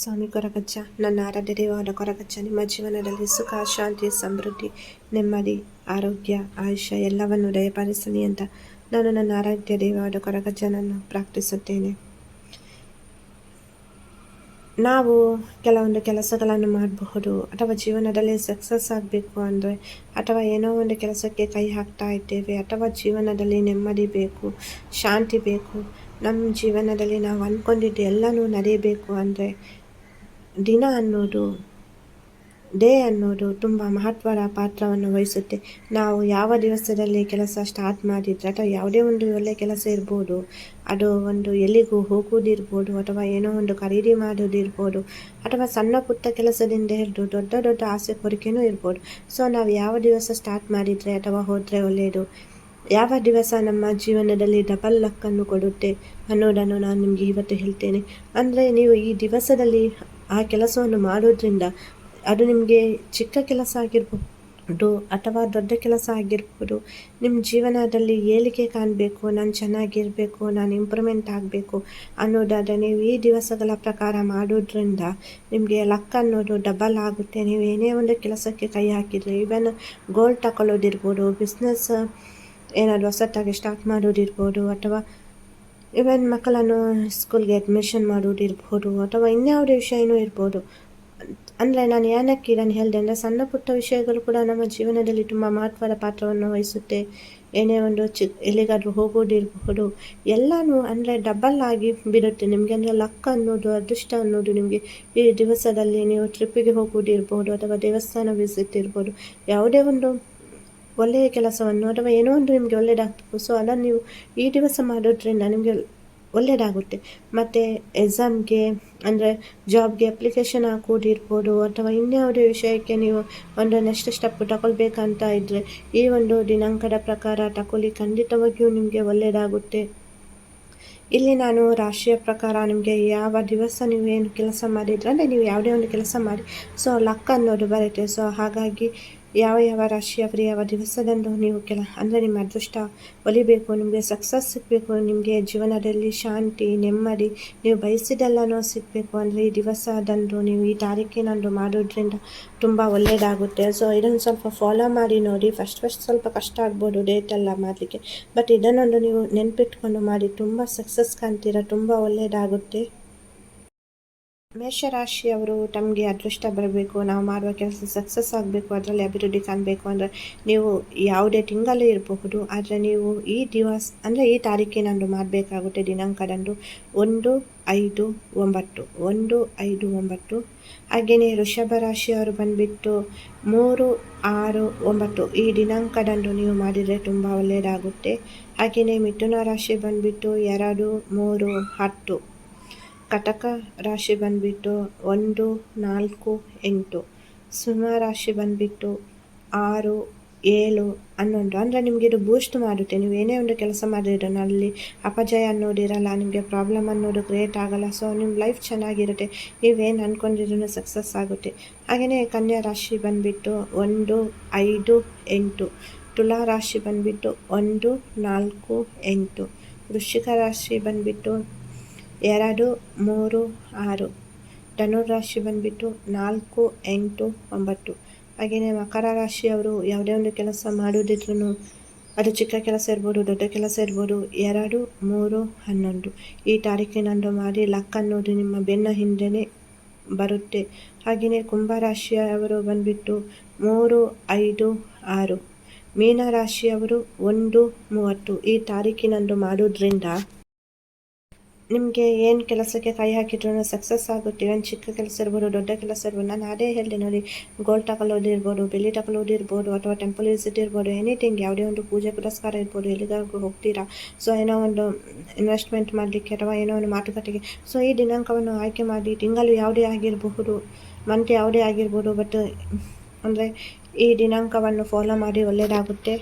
ಸ್ವಾಮಿ ಕೊರಗಜ್ಜ, ನನ್ನ ಆರಾಧ್ಯ ಕೊರಗಜ್ಜ, ನಿಮ್ಮ ಜೀವನದಲ್ಲಿ ಸುಖ, ಶಾಂತಿ, ಸಮೃದ್ಧಿ, ನೆಮ್ಮದಿ, ಆರೋಗ್ಯ, ಆಯುಷ್ಯ ಎಲ್ಲವನ್ನು ದಯಪಾಲಿಸಲಿ ಅಂತ ನಾನು ನನ್ನ ಆರಾಧ್ಯ ದೇವಾದ ಕೊರಗಜ್ಜನನ್ನು ಪ್ರಾರ್ಥಿಸುತ್ತೇನೆ. ನಾವು ಕೆಲವೊಂದು ಕೆಲಸಗಳನ್ನು ಮಾಡಬಹುದು ಅಥವಾ ಜೀವನದಲ್ಲಿ ಸಕ್ಸಸ್ ಆಗಬೇಕು ಅಂದರೆ ಅಥವಾ ಏನೋ ಒಂದು ಕೆಲಸಕ್ಕೆ ಕೈ ಹಾಕ್ತಾ ಇದ್ದೇವೆ ಅಥವಾ ಜೀವನದಲ್ಲಿ ನೆಮ್ಮದಿ ಬೇಕು, ಶಾಂತಿ ಬೇಕು, ನಮ್ಮ ಜೀವನದಲ್ಲಿ ನಾವು ಅಂದ್ಕೊಂಡಿದ್ದು ಎಲ್ಲನೂ ನಡೆಯಬೇಕು ಅಂದರೆ ದಿನ ಅನ್ನೋದು, ಡೇ ಅನ್ನೋದು ತುಂಬ ಮಹತ್ವದ ಪಾತ್ರವನ್ನು ವಹಿಸುತ್ತೆ. ನಾವು ಯಾವ ದಿವಸದಲ್ಲಿ ಕೆಲಸ ಸ್ಟಾರ್ಟ್ ಮಾಡಿದರೆ ಅಥವಾ ಯಾವುದೇ ಒಂದು ಒಳ್ಳೆಯ ಕೆಲಸ ಇರ್ಬೋದು, ಅದು ಒಂದು ಎಲ್ಲಿಗೂ ಹೋಗುವುದಿರ್ಬೋದು ಅಥವಾ ಏನೋ ಒಂದು ಖರೀದಿ ಮಾಡೋದಿರ್ಬೋದು ಅಥವಾ ಸಣ್ಣ ಪುಟ್ಟ ಕೆಲಸದಿಂದ ಹಿಡಿದು ದೊಡ್ಡ ದೊಡ್ಡ ಆಸೆ ಕೋರಿಕೆಯೂ ಇರ್ಬೋದು. ಸೊ ನಾವು ಯಾವ ದಿವಸ ಸ್ಟಾರ್ಟ್ ಮಾಡಿದರೆ ಅಥವಾ ಹೋದರೆ ಒಳ್ಳೆಯದು? ಯಾವ ದಿವಸ ನಮ್ಮ ಜೀವನದಲ್ಲಿ ಡಬಲ್ ಲಕ್ಕನ್ನು ಕೊಡುತ್ತೆ ಅನ್ನೋದನ್ನು ನಾನು ನಿಮಗೆ ಇವತ್ತು ಹೇಳ್ತೇನೆ. ಅಂದರೆ ನೀವು ಈ ದಿವಸದಲ್ಲಿ ಆ ಕೆಲಸವನ್ನು ಮಾಡೋದ್ರಿಂದ ಅದು ನಿಮಗೆ ಚಿಕ್ಕ ಕೆಲಸ ಆಗಿರ್ಬೋದು ಅಥವಾ ದೊಡ್ಡ ಕೆಲಸ ಆಗಿರ್ಬೋದು ನಿಮ್ಮ ಜೀವನದಲ್ಲಿ ಏಳಿಗೆ ಕಾಣಬೇಕು, ನಾನು ಚೆನ್ನಾಗಿರಬೇಕು, ನಾನು ಇಂಪ್ರೂವ್ಮೆಂಟ್ ಆಗಬೇಕು ಅನ್ನೋದಾದರೆ ನೀವು ಈ ದಿವಸಗಳ ಪ್ರಕಾರ ಮಾಡೋದ್ರಿಂದ ನಿಮಗೆ ಲಕ್ ಅನ್ನೋದು ಡಬಲ್ ಆಗುತ್ತೆ. ನೀವು ಏನೇ ಒಂದು ಕೆಲಸಕ್ಕೆ ಕೈ ಹಾಕಿದರೆ ಈವನ್ ಗೋಲ್ಡ್ ತಗೊಳ್ಳೋದಿರ್ಬೋದು ಬಿಸ್ನೆಸ್ ಏನಾದರೂ ಹೊಸತಾಗಿ ಸ್ಟಾರ್ಟ್ ಮಾಡೋದಿರ್ಬೋದು, ಅಥವಾ ಇವನ್ ಮಕ್ಕಳನ್ನು ಸ್ಕೂಲ್ಗೆ ಅಡ್ಮಿಷನ್ ಮಾಡೋದಿರ್ಬೋದು ಅಥವಾ ಇನ್ಯಾವುದೇ ವಿಷಯನೂ ಇರ್ಬೋದು. ಅಂದರೆ ನಾನು ಏನಕ್ಕೆ ಇದನ್ನು ಹೇಳಿದೆ ಅಂದರೆ ಸಣ್ಣ ಪುಟ್ಟ ವಿಷಯಗಳು ಕೂಡ ನಮ್ಮ ಜೀವನದಲ್ಲಿ ತುಂಬ ಮಹತ್ವದ ಪಾತ್ರವನ್ನು ವಹಿಸುತ್ತೆ. ಏನೇ ಒಂದು ಚಿ, ಎಲ್ಲಿಗಾದರೂ ಹೋಗೋದಿರಬಹುದು ಎಲ್ಲನೂ ಅಂದರೆ ಡಬಲ್ ಆಗಿ ಬಿಡುತ್ತೆ. ನಿಮಗೆ ಅಂದರೆ ಲಕ್ ಅನ್ನೋದು, ಅದೃಷ್ಟ ಅನ್ನೋದು ನಿಮಗೆ ಈ ದಿವಸದಲ್ಲಿ ನೀವು ಟ್ರಿಪ್ಪಿಗೆ ಹೋಗೋದಿರ್ಬೋದು ಅಥವಾ ದೇವಸ್ಥಾನ ವಿಸಿಟ್ ಇರ್ಬೋದು. ಯಾವುದೇ ಒಂದು ಒಳ್ಳೆಯ ಕೆಲಸವನ್ನು ಅಥವಾ ಏನೋ ಒಂದು ನಿಮಗೆ ಒಳ್ಳೆಯದಾಗ್ತದೆ. ಸೊ ಅದನ್ನು ನೀವು ಈ ದಿವಸ ಮಾಡೋದ್ರಿಂದ ನಿಮಗೆ ಒಳ್ಳೆಯದಾಗುತ್ತೆ. ಮತ್ತು ಎಕ್ಸಾಮ್ಗೆ ಅಂದರೆ ಜಾಬ್ಗೆ ಅಪ್ಲಿಕೇಶನ್ ಹಾಕೋದಿರ್ಬೋದು ಅಥವಾ ಇನ್ಯಾವುದೇ ವಿಷಯಕ್ಕೆ ನೀವು ಒಂದು ನೆಕ್ಸ್ಟ್ ಸ್ಟೆಪ್ ತಗೊಳ್ಬೇಕಂತ ಇದ್ದರೆ ಈ ಒಂದು ದಿನಾಂಕದ ಪ್ರಕಾರ ತಗೊಳ್ಳಿ. ಖಂಡಿತವಾಗಿಯೂ ನಿಮಗೆ ಒಳ್ಳೆಯದಾಗುತ್ತೆ. ಇಲ್ಲಿ ನಾನು ರಾಶಿಯ ಪ್ರಕಾರ ನಿಮಗೆ ಯಾವ ದಿವಸ ನೀವು ಏನು ಕೆಲಸ ಮಾಡಿದ್ರೆ, ಅಂದರೆ ನೀವು ಯಾವುದೇ ಒಂದು ಕೆಲಸ ಮಾಡಿ. ಸೊ ಲಕ್ ಅನ್ನೋದು ಬರುತ್ತೆ. ಸೊ ಹಾಗಾಗಿ ಯಾವ ಯಾವ ರಾಶಿಯವರು ಯಾವ ದಿವಸದಂದು ನೀವು ಕೆಲ, ಅಂದರೆ ನಿಮ್ಮ ಅದೃಷ್ಟ ಒಲಿಬೇಕು, ನಿಮಗೆ ಸಕ್ಸಸ್ ಸಿಗಬೇಕು, ನಿಮಗೆ ಜೀವನದಲ್ಲಿ ಶಾಂತಿ, ನೆಮ್ಮದಿ, ನೀವು ಬಯಸಿದೆಲ್ಲನೂ ಸಿಗಬೇಕು, ಅಂದರೆ ಈ ದಿವಸದಂದು ನೀವು ಈ ತಾರೀಕಿನಂದು ಮಾಡೋದ್ರಿಂದ ತುಂಬ ಒಳ್ಳೆಯದಾಗುತ್ತೆ ಸೊ ಇದನ್ನು ಸ್ವಲ್ಪ ಫಾಲೋ ಮಾಡಿ ನೋಡಿ. ಫಸ್ಟ್ ಫಸ್ಟ್ ಸ್ವಲ್ಪ ಕಷ್ಟ ಆಗ್ಬೋದು ಡೇಟ್ ಎಲ್ಲ ಮಾಡಲಿಕ್ಕೆ. ಬಟ್ ಇದನ್ನೊಂದು ನೀವು ನೆನಪಿಟ್ಕೊಂಡು ಮಾಡಿ, ತುಂಬ ಸಕ್ಸಸ್ ಕಾಣ್ತೀರ, ತುಂಬ ಒಳ್ಳೆಯದಾಗುತ್ತೆ ಮೇಷರಾಶಿಯವರು ತಮಗೆ ಅದೃಷ್ಟ ಬರಬೇಕು, ನಾವು ಮಾಡುವ ಕೆಲಸ ಸಕ್ಸಸ್ ಆಗಬೇಕು, ಅದರಲ್ಲಿ ಅಭಿವೃದ್ಧಿ ಕಾಣಬೇಕು ಅಂದರೆ ನೀವು ಯಾವುದೇ ತಿಂಗಳು ಇರಬಹುದು. ಆದರೆ ನೀವು ಈ ದಿವಸ, ಅಂದರೆ ಈ ತಾರೀಕಿನಂದು ಮಾಡಬೇಕಾಗುತ್ತೆ ದಿನಾಂಕದಂದು ಒಂದು ಐದು ಒಂಬತ್ತು, ಒಂದು ಐದು ಒಂಬತ್ತು. ಹಾಗೆಯೇ ವೃಷಭ ರಾಶಿಯವರು ಬಂದುಬಿಟ್ಟು ಮೂರು ಆರು ಒಂಬತ್ತು, ಈ ದಿನಾಂಕದಂದು ನೀವು ಮಾಡಿದರೆ ತುಂಬ ಒಳ್ಳೆಯದಾಗುತ್ತೆ ಹಾಗೆಯೇ ಮಿಥುನ ರಾಶಿ ಬಂದುಬಿಟ್ಟು ಎರಡು, ಮೂರು, ಹತ್ತು. ಕಟಕ ರಾಶಿ ಬಂದುಬಿಟ್ಟು ಒಂದು, ನಾಲ್ಕು, ಎಂಟು. ಸಿಂಹ ರಾಶಿ ಬಂದುಬಿಟ್ಟು ಆರು, ಏಳು, ಹನ್ನೊಂದು. ಅಂದರೆ ನಿಮಗೆ ಇದು ಬೂಸ್ಟ್ ಮಾಡುತ್ತೆ. ನೀವು ಏನೇ ಒಂದು ಕೆಲಸ ಮಾಡಿದ್ರೆ ಅಲ್ಲಿ ಅಪಜಯ ಅನ್ನೋದಿರಲ್ಲ, ನಿಮಗೆ ಪ್ರಾಬ್ಲಮ್ ಅನ್ನೋದು ಕ್ರಿಯೇಟ್ ಆಗಲ್ಲ. ಸೊ ನಿಮ್ಮ ಲೈಫ್ ಚೆನ್ನಾಗಿರುತ್ತೆ. ನೀವೇನು ಅಂದ್ಕೊಂಡಿದ್ರು ಸಕ್ಸಸ್ ಆಗುತ್ತೆ. ಹಾಗೆಯೇ ಕನ್ಯಾ ರಾಶಿ ಬಂದುಬಿಟ್ಟು ಒಂದು, ಐದು, ಎಂಟು. ತುಲಾ ರಾಶಿ ಬಂದುಬಿಟ್ಟು ಒಂದು, ನಾಲ್ಕು, ಎಂಟು. ವೃಶ್ಚಿಕ ರಾಶಿ ಬಂದುಬಿಟ್ಟು ಎರಡು, ಮೂರು, ಆರು. ರಾಶಿ ಬಂದುಬಿಟ್ಟು ನಾಲ್ಕು, ಎಂಟು, ಒಂಬತ್ತು. ಹಾಗೆಯೇ ಮಕರ ರಾಶಿಯವರು ಯಾವುದೇ ಒಂದು ಕೆಲಸ ಮಾಡೋದಿದ್ರೂ ಅದು ಚಿಕ್ಕ ಕೆಲಸ ಇರ್ಬೋದು, ದೊಡ್ಡ ಕೆಲಸ ಇರ್ಬೋದು, ಎರಡು, ಮೂರು, ಹನ್ನೊಂದು. ಈ ತಾರೀಕಿನಂದು ಮಾಡಿ ಲಕ್ ಅನ್ನೋದು ನಿಮ್ಮ ಬೆನ್ನ ಹಿಂದೆಯೇ ಬರುತ್ತೆ. ಹಾಗೆಯೇ ಕುಂಭರಾಶಿಯವರು ಬಂದುಬಿಟ್ಟು ಮೂರು, ಐದು, ಆರು. ಮೀನರಾಶಿಯವರು ಒಂದು, ಮೂವತ್ತು. ಈ ತಾರೀಕಿನಂದು ಮಾಡೋದ್ರಿಂದ ನಿಮಗೆ ಏನು ಕೆಲಸಕ್ಕೆ ಕೈ ಹಾಕಿದ್ರು ಸಕ್ಸಸ್ ಆಗುತ್ತೆ. ಒಂದು ಚಿಕ್ಕ ಕೆಲಸ ಇರ್ಬೋದು, ದೊಡ್ಡ ಕೆಲಸ ಇರ್ಬೋದು, ನಾನು ಅದೇ ಹೇಳಿದೆ ನೋಡಿ ಗೋಲ್ಡ್ ತಗೊಳ್ಳೋದಿರ್ಬೋದು ಬೆಳ್ಳಿ ತಗೊಳ್ಳೋದಿರ್ಬೋದು ಅಥವಾ ಟೆಂಪಲ್ ವಿಸಿಟ್ ಇರ್ಬೋದು ಎನಿಥಿಂಗ್ ಯಾವುದೇ ಒಂದು ಪೂಜೆ ಪುರಸ್ಕಾರ ಇರ್ಬೋದು, ಎಲ್ಲಿಗಾದ್ರೂ ಹೋಗ್ತೀರಾ? ಸೊ ಏನೋ ಒಂದು ಇನ್ವೆಸ್ಟ್ಮೆಂಟ್ ಮಾಡಲಿಕ್ಕೆ ಅಥವಾ ಏನೋ ಒಂದು ಮಾತುಕತೆಗೆ. ಸೊ ಈ ದಿನಾಂಕವನ್ನು ಆಯ್ಕೆ ಮಾಡಿ, ತಿಂಗಳು ಯಾವುದೇ ಆಗಿರಬಹುದು ಮಂತ್ ಯಾವುದೇ ಆಗಿರ್ಬೋದು ಬಟ್ ಅಂದರೆ ಈ ದಿನಾಂಕವನ್ನು ಫಾಲೋ ಮಾಡಿ ಒಳ್ಳೆಯದಾಗುತ್ತೆ